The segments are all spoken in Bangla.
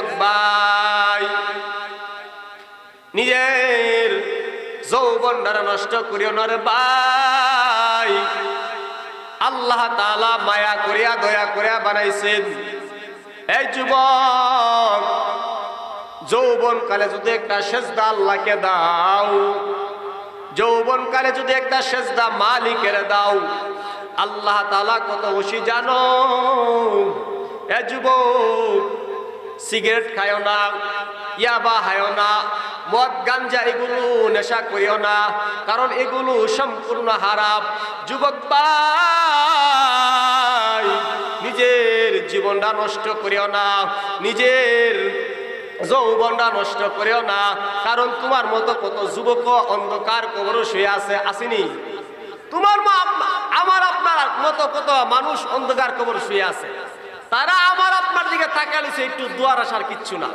যুবক ভাই। নিজের যৌবন দ্বারা নষ্ট করিও না রে ভাই। আল্লাহ তালা মায়া করিয়া দয়া করিয়া বানাইছেন। এই যুবক যৌবন কালে যদি একটা সেজদা আল্লাহকে দাও যৌবন কালে যদি একটা সেজদা মালিকের দাও, আল্লাহ তালা কত খুশি জানো? এ যুবক সিগারেট খায়ও না, ইয়াবা খায়ও না, মদ, গাঞ্জা এগুলো নেশা করিও না, কারণ এগুলো সম্পূর্ণ হারাপ যুবক ভাই, নিজের জীবনটা নষ্ট করিও না, নিজের যৌবনটা নষ্ট করিও না, কারণ তোমার মতো কত যুবক অন্ধকার কবর শুয়ে আছে, আসেনি? তোমার মা, আমার, আপনার মতো কত মানুষ অন্ধকার কবর শুয়ে আছে? তারা আমার আপনার দিকে তাকালিছে একটু দুয়ার আসার কিচ্ছু না।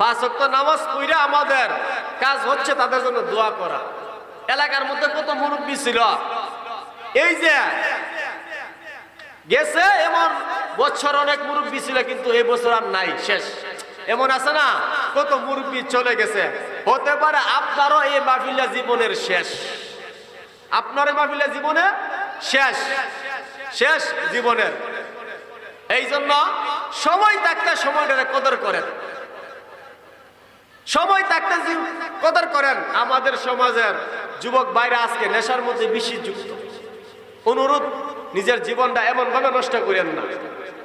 ওয়াক্ত নামাজ পড়ে আমাদের কাজ হচ্ছে তাদের জন্য দোয়া করা। এলাকার মধ্যে কত মুরব্বী ছিল। এই যে গেছে এমন বছর অনেক মুরব্বী ছিল, কিন্তু এই বছর আর নাই, শেষ। এমন আছে না? কত মুরব্বী চলে গেছে। হতে পারে আপনারও এই মাহফিলা জীবনের শেষ। আপনার মাহফিলা জীবনে শেষ। শেষ জীবনের। এই জন্য সময় থাকতে সময়টারে কদর করেন। সময় থাকতে কদর করেন, আমাদের সমাজের যুবক বাইরে আজকে নেশার মধ্যে বেশি যুক্ত। অনুরোধ, নিজের জীবনটা এমন ভাবে নষ্ট করেন না।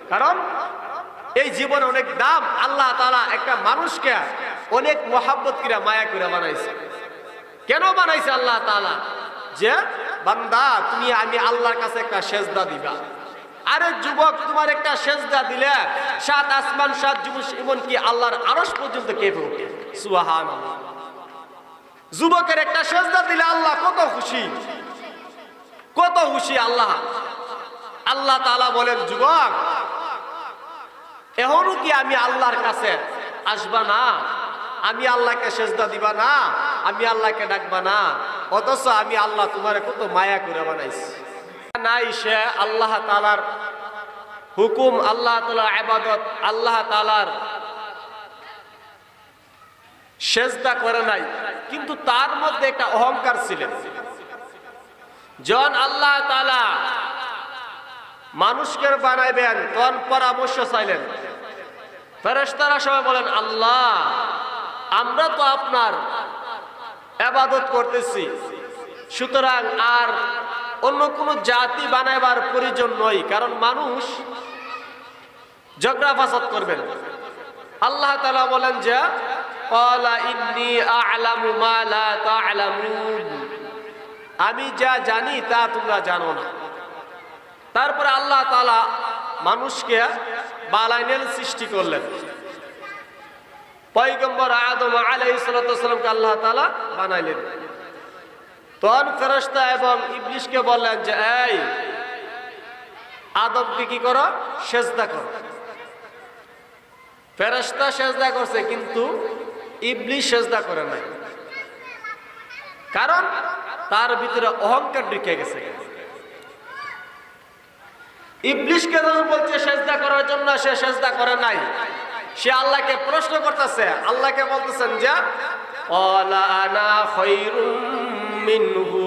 কারণ এই জীবন অনেক দাম আল্লাহ তাআলা একটা মানুষকে অনেক মোহাব্বত করে, মায়া করে বানাইছে। কেন বানাইছে আল্লাহ তালা যে, বান্দা, তুমি আমি আল্লাহর কাছে একটা সেজদা দিবা। আরে যুবক, তোমার একটা সেজদা দিলে, সাত আসমান, সাত যুবক, এমনকি আল্লাহর আরশ পর্যন্ত কেঁপে ওঠে সুবাহান যুবকের একটা সেজদা দিলে আল্লাহ কত খুশি। কত খুশি আল্লাহ। আল্লাহ তাআলা বলেন, যুবক, এখনও কি আমি আল্লাহর কাছে আসবা না? আমি আল্লাহকে সেজদা দিবা না? আমি আল্লাহকে ডাকবা না? অথচ আমি আল্লাহ তোমার কত মায়া করে বানাইছি। নাই সে আল্লাহ তালার হুকুম, আল্লাহ তালা আবাদত আল্লাহ তালার সেজদা করে নাই। কিন্তু তার মধ্যে একটা অহংকার ছিলেন জন আল্লাহ তালা মানুষকে বানাইবেন, তখন পরামর্শ চাইলেন। ফেরেশতারা সবাই বলেন, আল্লাহ, আমরা তো আপনার আবাদত করতেছি। সুতরাং আর অন্য কোন জাতি বানাইবার প্রয়োজন নয়, কারণ মানুষ ঝগড়া ফাসাদ করবেন আল্লাহ তালা বলেন যে আমি যা জানি তা তোমরা জানো না। তারপরে আল্লাহ তালা মানুষকে বালাইনের সৃষ্টি করলেন। পয়গম্বর আদম আলাইহিস সালামকে আল্লাহ তালা বানাইলেন। তখন ফেরেশতা এবং ইবলিশকে বললেন যে, এই আদমকে কি করো? সেজদা করো। ফেরেশতা সেজদা করছে, কিন্তু ইবলিশ সেজদা করে নাই। কারণ তার ভিতরে অহংকার ঢুকে গেছে। ইবলিশকে যখন বলছে, সেজদা করার জন্য সে সেজদা করে নাই। সে আল্লাহকে প্রশ্ন করতেছে। আল্লাহকে বলতেছেন যে "ক্বালা আনা খায়রুম মিনহু।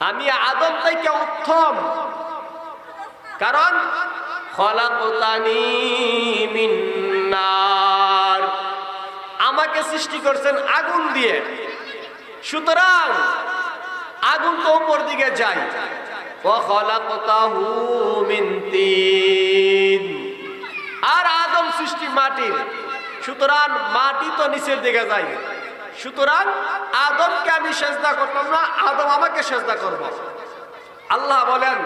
আমি আদম থেকে উত্তম। কারণ খলাকতানি আমাকে সৃষ্টি করছেন আগুন দিয়ে। সুতরাং আগুন তো উপর দিকে যায়। আর আদম সৃষ্টি মাটির। সুতরাং মাটি তো নিচের দিকে যায়। সুতরাং আদমকে আমি সেজদা করতাম না আদম আমাকে সেজদা করব আল্লাহ বলেন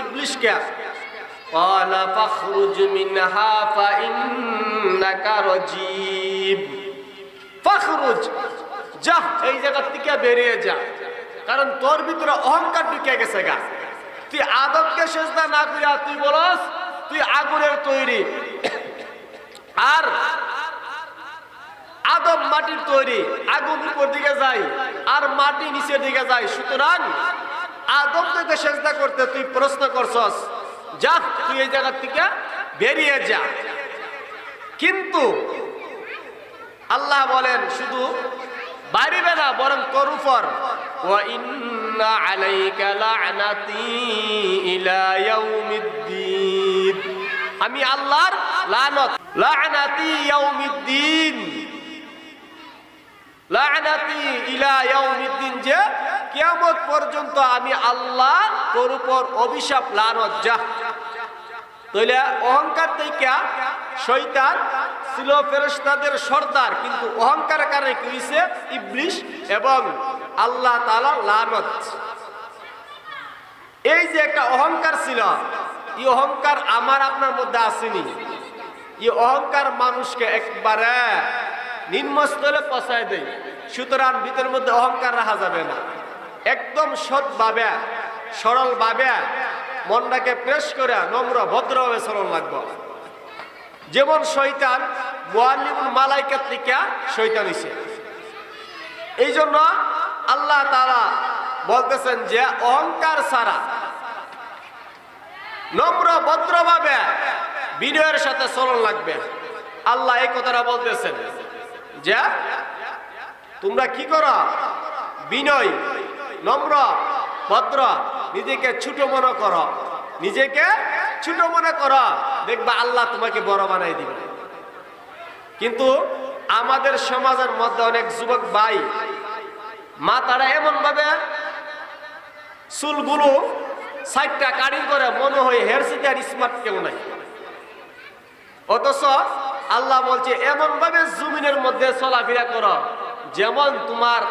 ইবলিশকে قال فاخرج منها فإنك رجيم فاخرج যা এই জায়গা থেকে বেরিয়ে যা কারণ তোর ভিতরে অহংকার ঢুকে গেছে গা তুই আদমকে সেজদা না করিয়া তুই বলস তুই আগুনের তৈরি আর আদম মাটির তৈরি, আগুন উপর দিকে যায়, আর মাটি নিচের দিকে যায়। সুতরাং আদম তোকে চেষ্টা করতে তুই প্রশ্ন করছস, যা, তুই এই জায়গার থেকে বেরিয়ে যা। কিন্তু আল্লাহ বলেন, শুধু বাড়িবে না, বরং তোর উপর আমি আল্লাহর লানত, লানাতি ইয়াউমিদ্দিন। লানাতি ইলা যে কিয়ামত পর্যন্ত আমি উপর অভিশাপ অহংকার ছিল ফেরেশতাদের সর্দার, কিন্তু অহংকারের কারণে কি হয়েছে ইবলিশ এবং আল্লাহ লানত। এই যে একটা অহংকার ছিল, এই অহংকার আমার আপনার মধ্যে আসেনি। অহংকার মানুষকে একবারে নিম্নস্থলে পচায় দেয় সুতরাং ভিতরের মধ্যে অহংকার রাখা যাবে না। একদম সৎভাবে, সরলভাবে মনটাকে প্রেস করে নম্র, ভদ্রভাবে সরল লাগবে। যেমন শৈতান মোয়াল্লিমুল মালাইকার শৈতান হইছে। এই জন্য আল্লাহ তারা বলতেছেন যে অহংকার ছাড়া নম্র, ভদ্রভাবে বিনয়ের সাথে চলন লাগবে। আল্লাহ এই কথাটা বলতেছেন। যে? তোমরা কি করো? বিনয়, নম্র, ভদ্র, নিজেকে ছোট মনে করো। নিজেকে ছোট মনে করো। দেখবা আল্লাহ তোমাকে বড় বানাই দিবে। কিন্তু আমাদের সমাজের মধ্যে অনেক যুবক ভাই, মা তারা এমন ভাবে চুলগুলো সাইডটা কাটিং করে মনে হয় হেয়ার আর স্মার্ট কেউ নাই। অথচ আল্লাহ বলছে এমন ভাবে জমিনের মধ্যে চলাফেরা করো, যেমন তোমার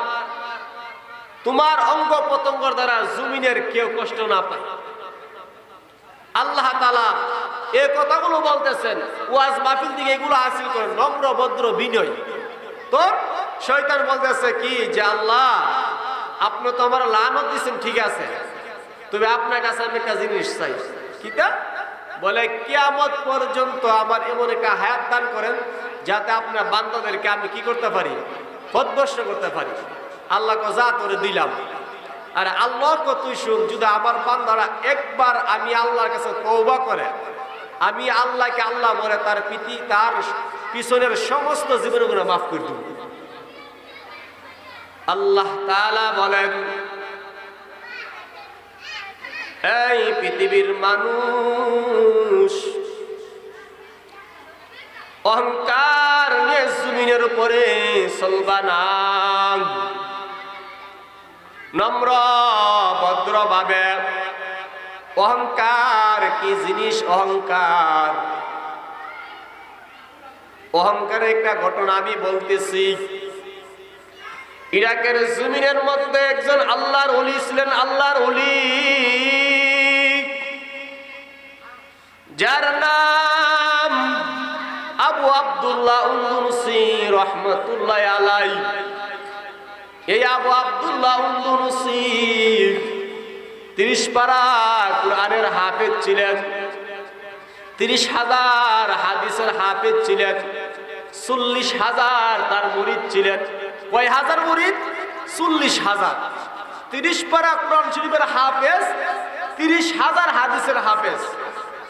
তোমার অঙ্গ প্রত্যঙ্গর দ্বারা জমিনের কেউ কষ্ট না পায়। আল্লাহ তালা এই কথাগুলো বলতেছেন, ওয়াজ মাহফিল দিকে এগুলো হাসিল করেন, নম্র, ভদ্র, বিনয়। তো শয়তান বলতেছে কি যে, আল্লাহ, আপনি তো আমার লানত দিচ্ছেন ঠিক আছে। তবে আপনার কাছে আমি একটা জিনিস চাই। কিটা? বলে, কিয়ামত পর্যন্ত আমার এমন একটা হায়াত দান করেন যাতে আপনার বান্দাদেরকে আমি কি করতে পারি? পদভস্ত করতে পারি। আল্লাহকে যা করে দিলাম। আর আল্লাহকে তুই শুন, যদি আমার বান্দারা একবার আমি আল্লাহর কাছে তৌবা করে, আমি আল্লাহকে আল্লাহ বলে তার পিতি, তার পিছনের সমস্ত জীবনগুলো মাফ করে দেব। আল্লাহ তাআলা বলেন এই পৃথিবীর মানুষ, অহংকার নিয়ে জমিনের উপরে চলবা না। নম্র, ভদ্রভাবে, অহংকার কি জিনিস? অহংকার। অহংকারের একটা ঘটনা আমি বলতেছি। ইরাকের জমিনের মধ্যে একজন আল্লাহর অলি ছিলেন, আল্লাহর অলি যার নাম আবু আব্দুল্লাহ উন্দুনুসি রহমতুল্লাহ আলাই এই আবু আব্দুল্লাহ উন্দুনুসি তিরিশ পারা কোরআনের হাফেজ ছিলেন, তিরিশ হাজার হাদিসের হাফেজ ছিলেন, চল্লিশ হাজার তার মুরিদ ছিলেন। কয় হাজার মুরিদ? চল্লিশ হাজার। তিরিশ পারা কোরআন শরীফের হাফেজ, তিরিশ হাজার হাদিসের হাফেজ।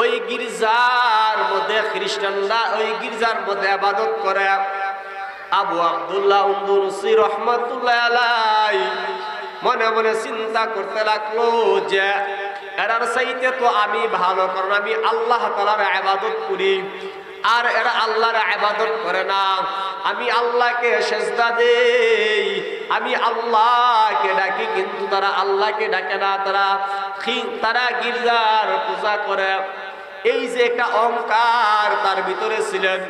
ওই গির্জার মধ্যে খ্রিস্টানরা ওই গির্জার মধ্যে আবাদত করে। আবু আবদুল্লাহ রহমাতুল্লাহ মনে মনে চিন্তা করতে লাগল যে, এরার সাইতে তো আমি ভালো, কারণ আমি আল্লাহ তালার আবাদত করি। আর এরা আল্লাহর আবাদত করে না। আমি আল্লাহকে সেজদা দেই। আমি আল্লাহকে ডাকি, কিন্তু তারা আল্লাহকে ডাকে না। তারা তারা গির্জার পূজা করে। এই যে একটা অহংকার তার ভিতরে ছিলেন।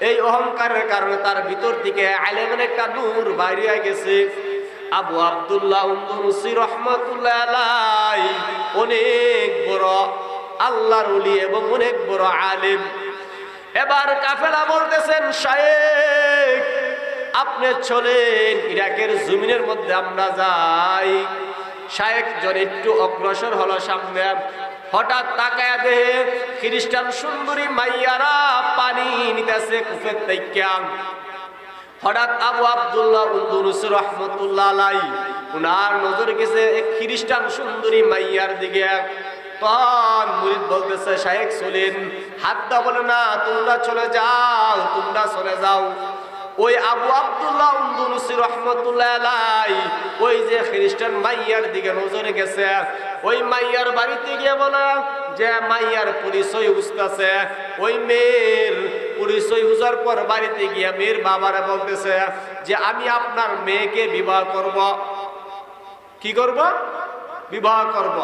এই অহংকারের কারণে তার ভিতর থেকে আলেমের একটা নূর বাইরে গেছে। আবু আবদুল্লাহ রহমতুল্লাহ অনেক বড় আল্লাহর উলি এবং অনেক বড় আলেম। এবার কাফেলা বলতেছেন শায়েক আপনি চলেন, ইরাকের জমিনের মধ্যে আমরা যাই। শায়েক জন একটু অগ্রসর হলো সামনে। হঠাৎ তাকায় দেহে খ্রিস্টান সুন্দরী মাইয়ারা পানি নিতেছে কুফের তাইকা হঠাৎ আবু আব্দুল্লাহ উন্দুরুস রহমতুল্লাহ আলাই উনার নজর গেছে খ্রিস্টান সুন্দরী মাইয়ার দিকে। তখন মুরিদ বলতেছে শাহেক চলেন হাতটা বলে না, তোমরা চলে যাও, তোমরা চলে যাও। ওই আবু আব্দুল্লাহ উন্দুরুসি রহমতুল্লাহ ওই যে খ্রিস্টান মাইয়ার দিকে নজরে গেছে, ওই মাইয়ার বাড়িতে গিয়ে বলে, যে মাইয়ার পরিচয় বুঝতেছে, ওই মেয়ের পরিচয় বুঝার পর বাড়িতে গিয়ে মেয়ের বাবারা বলতেছে যে, আমি আপনার মেয়েকে বিবাহ করব। কি করব? বিবাহ করব।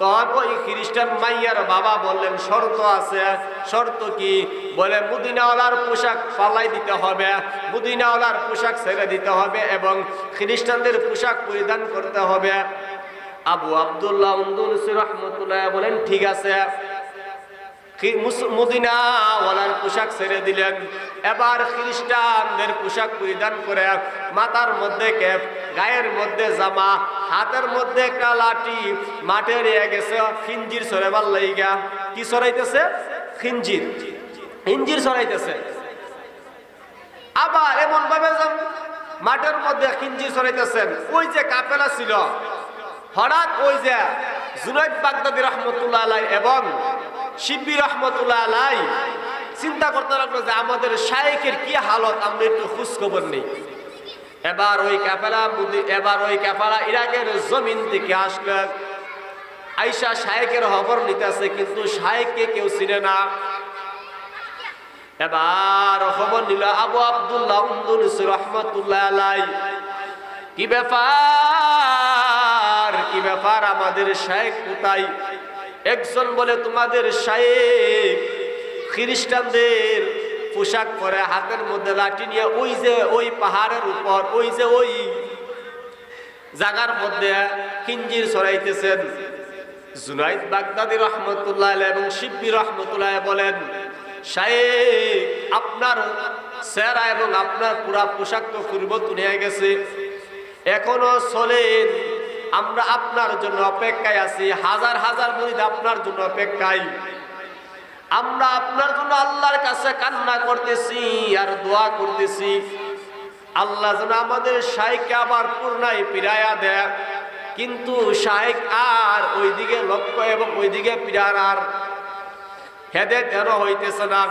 তখন ওই খ্রিস্টান মাইয়ার বাবা বললেন, শর্ত আছে। শর্ত কি? বলে, মুদিনাওয়ালার পোশাক পালাই দিতে হবে, মুদিনাওয়ালার পোশাক ছেড়ে দিতে হবে এবং খ্রিস্টানদের পোশাক পরিধান করতে হবে। আবু আবদুল্লাহ রহমতুল্লাহ বলেন, ঠিক আছে। মদিনাওয়ালার পোশাক ছেড়ে দিলেন। এবার খ্রিস্টানদের পোশাক পরিধান করে মাথার মধ্যে ক্যাপ, গায়ের মধ্যে জামা, হাতের মধ্যে একটা লাঠি, মাঠে রেয়ে গেছে খিঞ্জির সরেবার লাইগা। কি সরাইতেছে? খিঞ্জির। হিঞ্জির সরাইতেছে। আবার এমন ভাবে মাঠের মধ্যে খিঞ্জির সরাইতেছেন। ওই যে কাপেলা ছিল, হঠাৎ ওই যে জুনাইদ বাগদাদি রহমতুল্লাহ এবং শিব্বি রহমতুল্লাহ আলাই চিন্তা করতে লাগল যে আমাদের শায়েকের কি হালত, আমরা একটু খোঁজ খবর নেই। এবার ওই ক্যাফেলা এবার ওই ক্যাফেলা ইরাকের জমিন থেকে আসলেন আইসা শায়েকের খবর নিতেছে, কিন্তু শায়েককে কেউ চিনে না। এবার খবর নিল, আবু আবদুল্লাহ রহমতুল্লাহ আলাই কি ব্যাপার? কি ব্যাপার? আমাদের শায়েক কোথায়? একজন বলে, তোমাদের শায়েক খ্রিস্টানদের পোশাক পরে হাতের মধ্যে লাঠি নিয়ে ওই যে ওই পাহাড়ের উপর, ওই যে ওই জাগার মধ্যে কিঞ্জির ছড়াইতেছেন। জুনাইদ বাগদাদি রহমতুল্লাহ এবং শিব্বি রহমতুল্লাহ বলেন, শায়েক, আপনার সেরা এবং আপনার পুরা পোশাক তো পরিবর্তন হয়ে গেছে, এখনও চলেন আমরা আপনার জন্য অপেক্ষায় আছি, হাজার হাজার মরিদ আপনার জন্য অপেক্ষায়। আমরা আপনার জন্য আল্লাহর কাছে কান্না করতেছি আর দোয়া করতেছি। আল্লাহ যেন আমাদের শাইকে আবার পূর্ণায় ফিরাইয়া দেয়। কিন্তু শাহেক আর ওইদিকে লক্ষ্য এবং ওইদিকে পিরার আর হেদে তেরো হইতেছে না।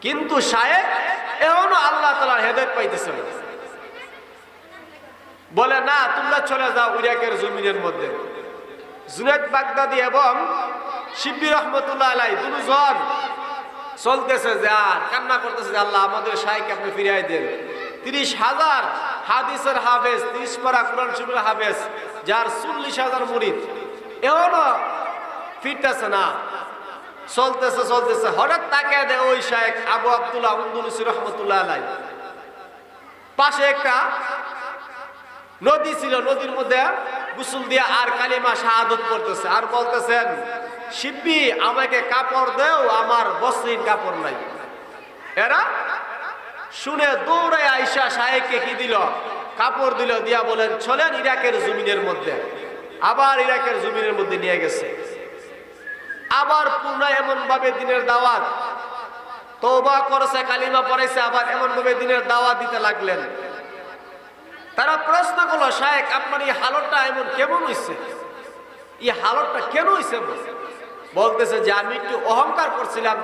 কিন্তু শাহেক এখনও আল্লাহ তালার হেদেত পাইতেছে না। বলে, না, তোমরা চলে যাও ইরাকের জমিনের মধ্যে। জুনেদ বাগদাদি এবং শিব্বি রহমতুল্লাহ আলাই দুজন চলতেছে যে, আর কান্না করতেছে যে, আল্লাহ, আমাদের শাইকে আপনি ফিরিয়ে দেন। তিরিশ হাজার হাদিসের হাফেজ, তিরিশ পারা কোরআন শিবের হাফেজ, যার চল্লিশ হাজার মুরিদ। এখনও ফিরতেছে না। চলতেছে চলতেছে। হঠাৎ তাকে দেয় ওই শাহেক আবু আবদুল্লাহ আব্দুল রহমতুল্লাহ আলাই। পাশে একটা নদী ছিল, নদীর মধ্যে গুসুল দিয়ে আর কালিমা শাহাদত করতেছে আর বলতেছেন, শিব্বি, আমাকে কাপড় দেও, আমার বস্ত্রহীন কাপড় নাই। এরা শুনে দৌড়ে আইসা সাহেবকে কি দিল? কাপড় দিল, দিয়া বলেন, চলেন ইরাকের জমিনের মধ্যে। আবার ইরাকের জমিনের মধ্যে নিয়ে গেছে। আবার পুনরায় এমন ভাবে দিনের দাওয়াত তৌবা করেছে, কালিমা পড়েছে আবার এমন ভাবে দিনের দাওয়াত দিতে লাগলেন। তারা প্রশ্ন করল শায়েক আপনার এই হালতটা এমন কেমন হয়েছে এই হালতটা কেন হয়েছে বলতেছে যে, আমি একটু অহংকার করছিলাম,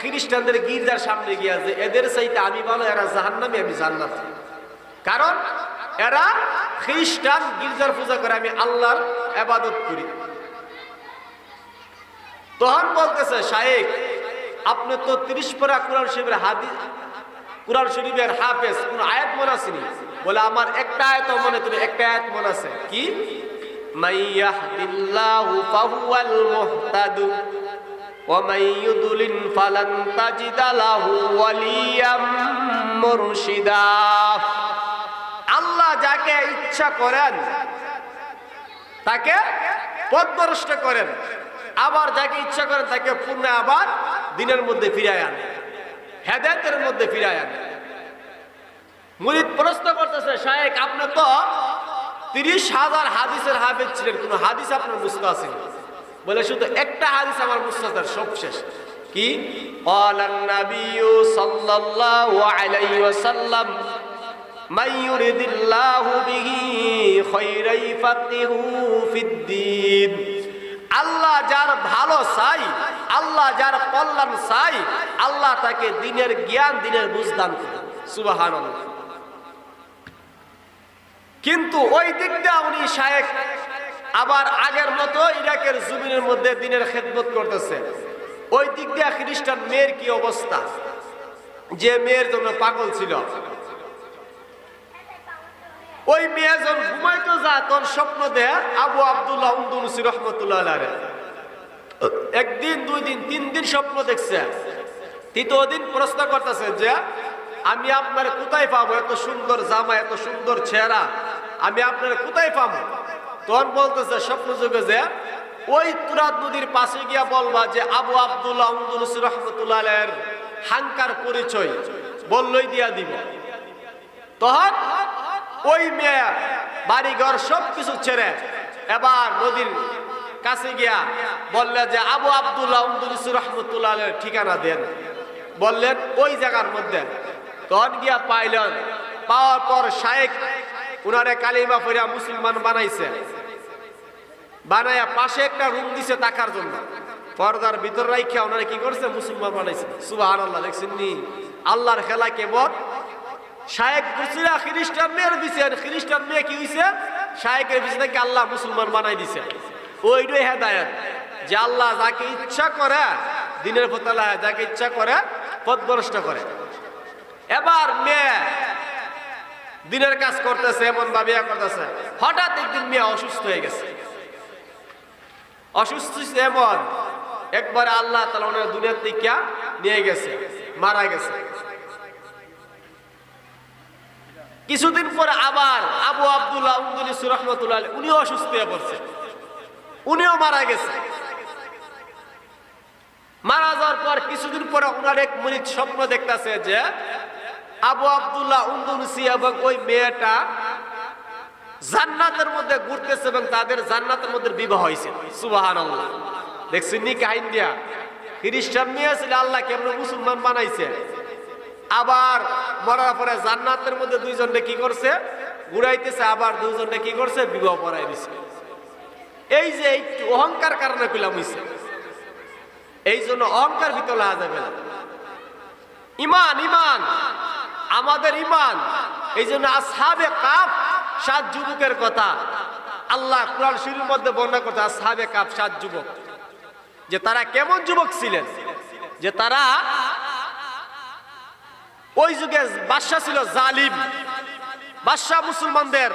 খ্রিস্টানদের গির্জার সামনে গিয়া যে, এদের চাইতে আমি ভালো, এরা জাহান্নামি, আমি জান্নাত। কারণ এরা খ্রিস্টান গির্জার পূজা করে, আমি আল্লাহর আবাদত করি। তখন বলতেছে শায়েক আপনি তো ত্রিশ পরা কোরআন শরীফের হাদিস, কোরআন শরীফের হাফেজ, কোন আয়াত মনে আসেনি বলে, আমার একটা আয়ত মনে তুমি একটা আয়ত মনে আছে। কি? লাহু ওয়ালিয়াম আল্লাহ যাকে ইচ্ছা করেন, তাকে পদ্মষ্ট করেন। আবার যাকে ইচ্ছা করেন, তাকে পুনে আবার দিনের মধ্যে ফিরায় আনে, হেদায়তের মধ্যে ফিরায় আনে। মুরিদ প্রশ্ন করতেছে শায়েক আপনি তো তিরিশ হাজার হাদিসের হাফেজ ছিলেন, কোন হাদিস আপনার মুস্ত আছে বলে শুধু একটা হাদিস আমার মুস্ত আছে সব শেষ। কি? আল্লাহ যার ভালো চাই, আল্লাহ যার কল্যাণ চাই, আল্লাহ তাকে দিনের জ্ঞান, দিনের বুঝদান করে। সুবাহ কিন্তু ওই দিক দিয়ে উনি শায়েক আবার আগের মতো ইরাকের জমিনের মধ্যে দিনের খেদমত করতেছে। ওই দিক দিয়ে খ্রিস্টান মেয়ের কি অবস্থা? যে মেয়ের জন্য পাগল ছিল। ওই মেয়ে যখন ঘুমাইতো যা, তখন স্বপ্ন দেয় আবু আবদুল্লাহ উন্দুনুসি রহমতুল্লাহ। একদিন, দুই দিন, তিন দিন স্বপ্ন দেখছে। তৃতীয় দিন প্রশ্ন করতেছে যে, আমি আপনার কোথায় পাবো? এত সুন্দর জামা, এত সুন্দর চেহারা। আমি আপনার কোথায় পাবো? তখন বলতেছে স্বপ্ন যুগে যে, ওই তুরাত নদীর পাশে গিয়া বলবা যে আবু আবদুল্লাহ উন্দুনুসি রহমতুল্লাহ হাঙ্কার পরিচয় বললই দিয়া দিব। তখন ওই মেয়ে, বাড়িঘর সব কিছু ছেড়ে এবার নদীর কাছে গিয়া বললেন যে, আবু আবদুল্লাহ উমদুলিস রহমতুল্লাহ ঠিকানা দেন। বললেন, ওই জায়গার মধ্যে। তখন গিয়া পাইলেন। পাওয়ার পর শায়েক উনারে কালিমা ফিরা মুসলমান বানাইছে। বানাইয়া পাশে একটা রুম দিছে টাকার জন্য। পর্দার ভিতর রাইখা ওনারা কি করছে? মুসলমান বানাইছে। সুবাহ আল্লাহ দেখছেন নি? আল্লাহর খেলা কেমন? শায়েক কুসিরা খ্রিস্টান মেয়ের দিছে। খ্রিস্টান মেয়ে কি হইছে? শায়েকের পিছনে থেকে আল্লাহ মুসলমান বানাই দিছে। ওইটাই হেদায়ত। যে আল্লাহ যাকে ইচ্ছা করে, দিনের ফতলা যাকে ইচ্ছা করে, পথভ্রষ্ট করে। এবার মেয়ে দিনের কাজ করতেছে, এমন ভাবে করতেছে। হঠাৎ একদিন মেয়ে অসুস্থ হয়ে গেছে। অসুস্থ এমন, একবারে আল্লাহ তালা ওনার দুনিয়ার থেকে নিয়ে গেছে, মারা গেছে। কিছুদিন পরে আবার আবু আবদুল্লাহ উমদুলিস রহমতুল্লাহ আলী উনিও অসুস্থ হয়ে পড়ছে। উনিও মারা গেছে। মারা যাওয়ার পর কিছুদিন পরে ওনার এক মিনিট স্বপ্ন দেখতেছে যে আবু আবদুল্লাহ উমদুলসি এবং ওই মেয়েটা জান্নাতের মধ্যে ঘুরতেছে এবং তাদের জান্নাতের মধ্যে বিবাহ হয়েছে। সুবাহান আল্লাহ দেখছেন নি কাহিন দিয়া? খ্রিস্টান মেয়ে আল্লাহ কেমন মুসলমান বানাইছে? আবার মরার পরে জান্নাতের মধ্যে দুইজনকে কি করছে? ঘুরাইতেছে, আবার দুইজনকে কি করছে? বিবাহ পড়াই দিছে। এই যে একটু অহংকার কারণে পেলাম হইছে এই জন্য অহংকার ভিতরে লাগা যাবে ইমান ইমান। আমাদের ইমান এই জন্য আসহাবে কাপ সাত যুবকের কথা। আল্লাহ কোরআন শরীর মধ্যে বর্ণনা করতে আসহাবে কাপ সাত যুবক। যে তারা কেমন যুবক ছিলেন? যে তারা ওই যুগে বাদশাহ ছিল জালিম। বাদশাহ মুসলমানদের।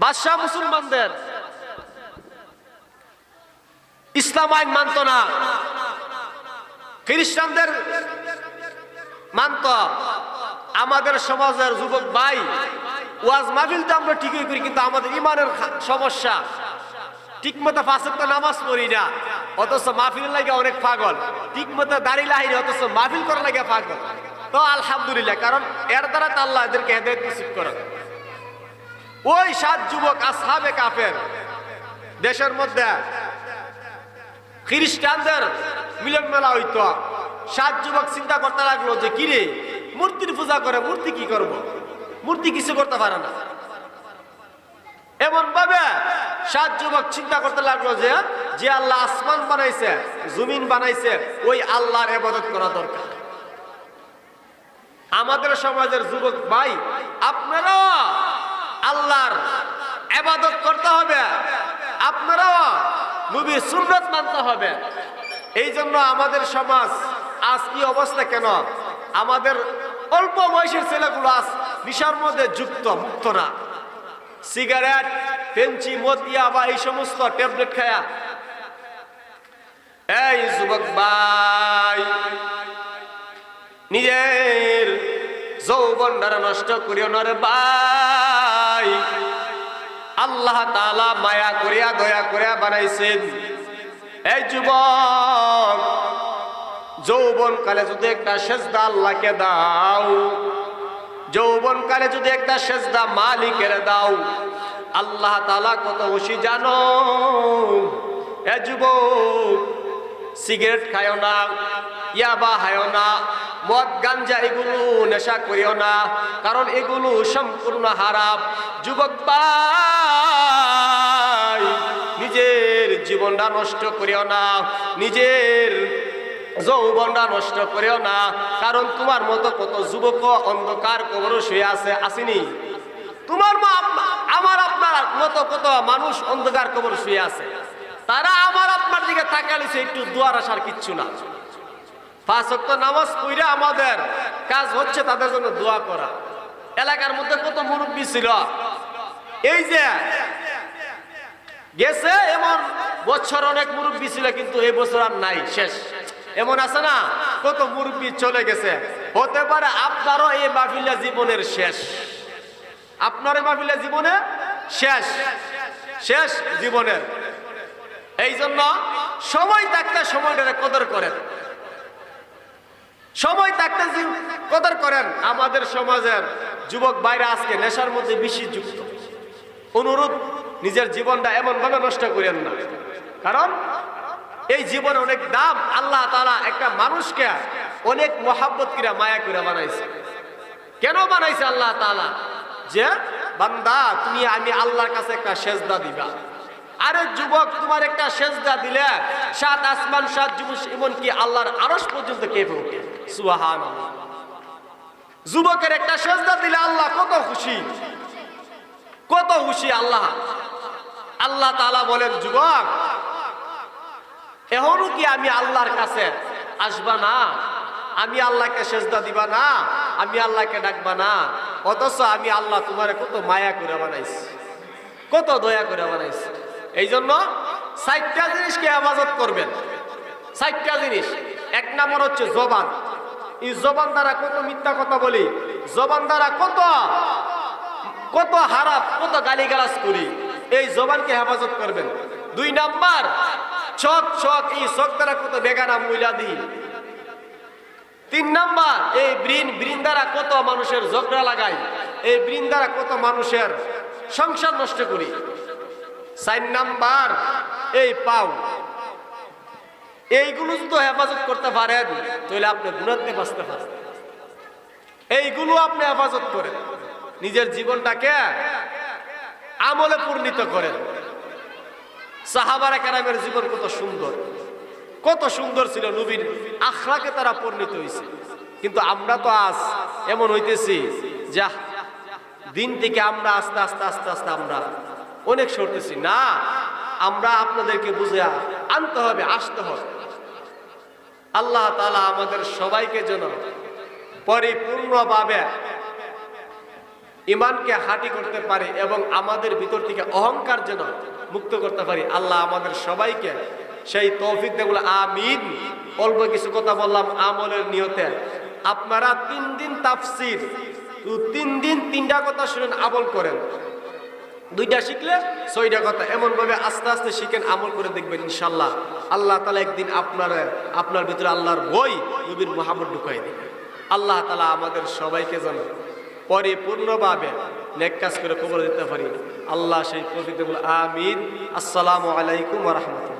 বাদশাহ মুসলমানদের। ইসলাম আইন মানত না। খ্রিস্টানদের মানত। আমাদের সমাজের যুবক ভাই, ওয়াজ মাহফিল তো আমরা ঠিকই করি, কিন্তু আমাদের ইমানের সমস্যা। ঠিক মতো পাঁচক্ত নামাজ পড়ি না, অথচ মাহফিল লাগে অনেক পাগল। ঠিক মতো দাঁড়িয়ে লাহিনি অথচ মাহফিল করা লাগে পাগল। তো আলহামদুলিল্লাহ, কারণ এর দ্বারা তো আল্লাহ এদেরকে হেদায়ত নসিব করেন। ওই সাত যুবক আসহাবে কাফের, দেশের মধ্যে খ্রিস্টানদের মিলন মেলা হইতো। সাত যুবক চিন্তা করতে লাগল যে, কিরে, মূর্তির পূজা করে মূর্তি কি করব? মূর্তি কিছু করতে পারে না। এমন ভাবে সাত যুবক চিন্তা করতে লাগল যে যে আল্লাহ আসমান বানাইছে, জমিন বানাইছে, ওই আল্লাহর এবাদত করা দরকার। আমাদের সমাজের যুবক ভাই আপনারাও আল্লাহর এবাদত করতে হবে। আপনারাও নবীর সুন্নত মানতে হবে। এই জন্য আমাদের সমাজ আজ কি অবস্থা কেন? আমাদের অল্প বয়সের ছেলেগুলো আজ নিশার মধ্যে যুক্ত, মুক্ত না। সিগারেট পেঞ্চি মতিয়া বা এই সমস্ত ট্যাবলেট খায়া। এই যুবক ভাই, নিজের যৌবন দ্বারা নষ্ট করিও নরে ভাই। আল্লাহ তালা মায়া করিয়া, দয়া করিয়া বানাইছেন। এই যুবক যৌবন কালে যদি একটা সেজদা আল্লাহকে দাও, যৌবনকালে যদি একটা সেজদা মালিকের দাও, আল্লাহ তালা কত খুশি জানো? এ যুবক, সিগারেট খায়ও না, ইয়াবা হায়ও না, মদ, গাঞ্জা এগুলো নেশা করিও না, কারণ এগুলো সম্পূর্ণ হারাপ যুবক নিজের জীবনটা নষ্ট করিও না, নিজের যৌবনটা নষ্ট করেও না, কারণ তোমার মতো কত যুবক অন্ধকার কবর শুয়ে আছে, আসেনি। তোমার মা, আমার আপনার মতো কত মানুষ অন্ধকার কবর শুয়ে আছে। তারা আমার আপনার দিকে তাকালিছে একটু দুয়ার আসার কিচ্ছু না। পাঁচ নামাজ পড়ে আমাদের কাজ হচ্ছে তাদের জন্য দোয়া করা। এলাকার মধ্যে কত মুরব্বী ছিল। এই যে গেছে এমন বছর অনেক মুরব্বী ছিল, কিন্তু এই বছর আর নাই, শেষ। এমন আছে না? কত মুরব্বী চলে গেছে। হতে পারে আপনারও এই মাহফিলা জীবনের শেষ। আপনার এই মাহফিলা জীবনে শেষ। শেষ জীবনের। এই জন্য সময় থাকতে সময়টারে কদর করেন। সময় থাকতে কদর করেন। আমাদের সমাজের যুবক বাইরে আজকে নেশার মধ্যে বেশি যুক্ত। অনুরোধ, নিজের জীবনটা এমন ভাবে নষ্ট করেন না। কারণ এই জীবন অনেক দাম। আল্লাহ তাআলা একটা মানুষকে অনেক মহাব্বত করে মায়া করে বানাইছে। কেন বানাইছে আল্লাহ তালা যে, বান্দা, তুমি, আমি আল্লাহর কাছে একটা সেজদা দিবা। আরে যুবক, তোমার একটা সেজদা দিলে সাত আসমান, সাত যুবক, এমনকি আল্লাহর আরশ পর্যন্ত কেঁপে ওঠে। সুবাহান যুবকের একটা সেজদা দিলে আল্লাহ কত খুশি। কত খুশি আল্লাহ। আল্লাহ তাআলা বলেন, যুবক এখনও কি আমি আল্লাহর কাছে আসবা না? আমি আল্লাহকে সেজদা দিবা না? আমি আল্লাহকে ডাকবা না? অথচ আমি আল্লাহ তোমার কত মায়া করে বানাইছি, কত দয়া করে বানাইছি। এই জন্য চারটা জিনিসকে হেফাজত করবেন। চারটা জিনিস। এক নম্বর হচ্ছে জবান। এই জবান দ্বারা কত মিথ্যা কথা বলি, জবান দ্বারা কত কত হারাপ কত গালিগালাজ করি, এই জবানকে হেফাজত করবেন। দুই নাম্বার। চক চক এই চক দ্বারা কত বেগানা মহিলা দি তিন নাম্বার, এই ব্রিন ব্রিন দ্বারা কত মানুষের ঝগড়া লাগাই? এই ব্রিন দ্বারা কত মানুষের সংসার নষ্ট করি? চার নাম্বার, এই পাও। এইগুলো যদি হেফাজত করতে পারেন, তাহলে আপনি গুণাতে বাঁচতে পারেন। এইগুলো আপনি হেফাজত করেন। নিজের জীবনটাকে আমলে পূর্ণিত করেন। সাহাবারা কারামের জীবন কত সুন্দর। কত সুন্দর ছিল নবীর আখলাকে তারা পরিণত হয়েছে। কিন্তু আমরা তো আজ এমন হইতেছি যা দিন থেকে আমরা আস্তে আস্তে আস্তে আস্তে আমরা অনেক সরতেছি। না, আমরা আপনাদেরকে বুঝে আনতে হবে, আসতে হবে। আল্লাহ তালা আমাদের সবাইকে যেন পরিপূর্ণভাবে ইমানকে হাঁটি করতে পারে এবং আমাদের ভিতর থেকে অহংকার যেন মুক্ত করতে পারি। আল্লাহ আমাদের সবাইকে সেই তৌফিক দেবুল আমিন। অল্প কিছু কথা বললাম আমলের নিয়তে। আপনারা তিন দিন তাফসির তিন দিন তিনটা কথা শুনেন, আমল করেন। দুইটা শিখলে ছয়টা কথা। এমন ভাবে আস্তে আস্তে শিখেন, আমল করে দেখবেন ইনশাল্লাহ আল্লাহ তালা একদিন আপনার আপনার ভিতরে আল্লাহর বই নবীর মোহাম্মদ ঢুকাই দিবে। আল্লাহ তালা আমাদের সবাইকে যেন পরিপূর্ণভাবে নেক কাজ করে কবর দিতে পারি। আল্লাহ সেই প্রকৃতি আমিন। আসসালামু আলাইকুম রহমতুল্লাহ।